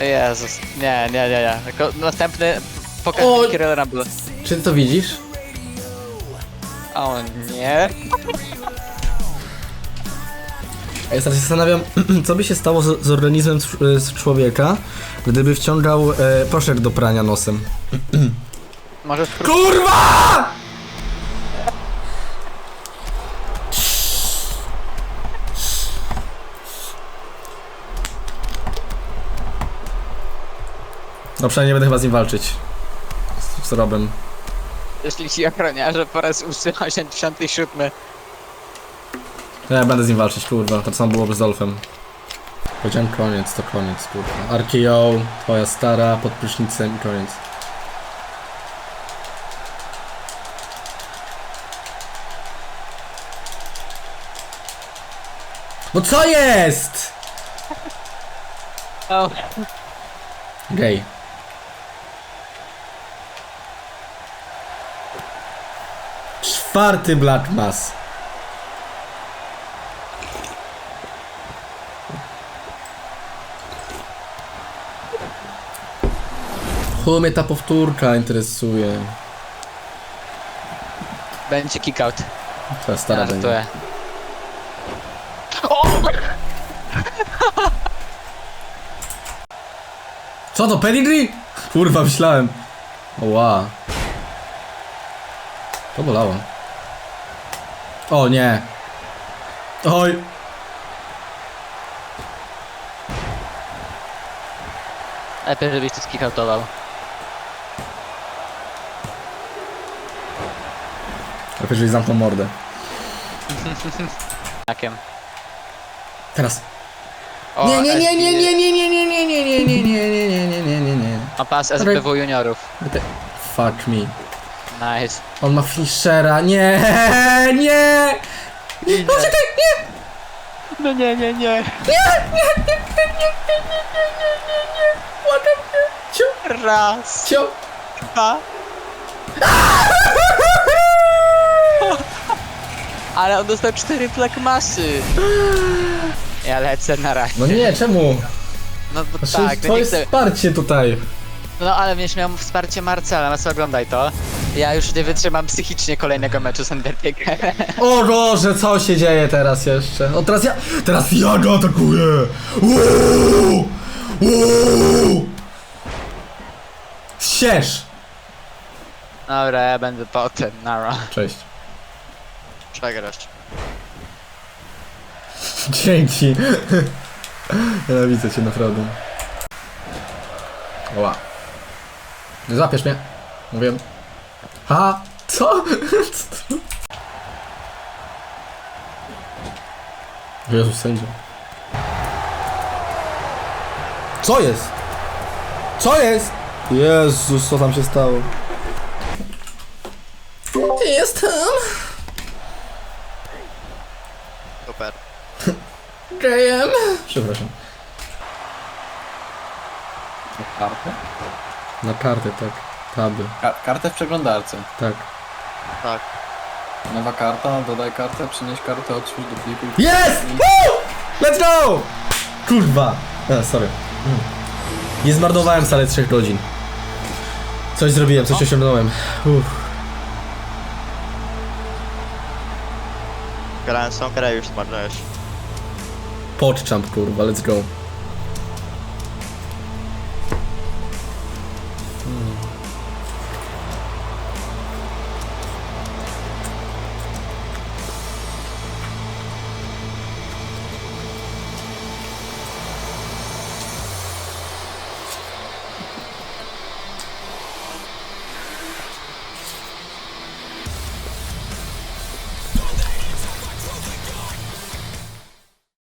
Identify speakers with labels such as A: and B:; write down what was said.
A: Jezus, nie, nie, nie, nie. Tylko następny pokaż
B: O!
A: mi Kirill Rumble.
B: Czy ty to widzisz?
A: O nie.
B: Ja się zastanawiam, co by się stało z, z organizmem z człowieka, gdyby wciągał e, proszek do prania nosem.
A: Może spróbuj.
B: KURWA! No przynajmniej nie będę chyba z nim walczyć. Z, z Robem.
A: Jeśli ci ochroniarze po raz 87.
B: Ja będę z nim walczyć, kurwa. To samo byłoby z Dolfem. Powiedziałem koniec, to koniec, kurwa. RKO, twoja stara, pod prysznicem i koniec. No co jest?
A: O,
B: Gej. Czwarty Black Mass. Chuj mnie ta powtórka interesuje.
A: będzie kick out.
B: Twoja stara będzie.
A: Żartuję.
B: Co to, pedigree? Kurwa, myślałem. Ła. To bolało. O nie. Oj.
A: Lepiej, żebyś to skickoutował.
B: Lepiej, jeżeli zamknął mordę.
A: Jakiem?
B: Teraz.
A: O,
B: Nie, nie, nie,
A: SB
B: nie, nie, nie, nie, nie, nie, nie, nie, nie, nie, nie, nie, nie, nie, nie, nie.
A: Ma pas SBW juniorów.
B: Te- Fuck me.
A: Nice.
B: On ma Fischera. Nie, nie. Poczekaj, nie.
A: No nie, nie, nie.
B: Błagam cię. Ciu,
A: Raz,
B: ciu.
A: dwa. Ale on dostał cztery plakmasy. Ja lecę na razie.
B: No nie, czemu?
A: No bo
B: Znaczy,
A: tak, no
B: twoje
A: nie chcę.
B: wsparcie tutaj.
A: No ale będziesz miał wsparcie Marcela, no co oglądaj to. Ja już nie wytrzymam psychicznie kolejnego meczu z Undertakerem.
B: O Boże, co się dzieje teraz jeszcze? O, teraz ja, teraz ja go atakuję! Uuu! Uuu! Sierz!
A: Dobra, ja będę potem, nara.
B: Cześć.
A: Przegrasz.
B: Dzięki. Nienawidzę cię naprawdę. Oła. Nie złapiesz mnie. Mówię. Ha? Co? Co? Jezus, sędzia. Co jest? Co jest? Jezus, co tam się stało? Jestem
A: Super.
B: gejem. Przepraszam.
C: Kartę?
B: Na kartę, tak. Taby,
C: Ka kartę w przeglądarce.
B: tak.
A: Tak.
C: Nowa karta, dodaj kartę, przynieś kartę, odśwież do pliku.
B: Jest! Woo! Let's go! Kurwa. E, sorry. Mm. Nie zmarnowałem wcale 3 godzin. Coś zrobiłem, coś osiągnąłem. Uff.
D: Grałem grę już zmarnujesz.
B: Podczamp, kurwa, let's go.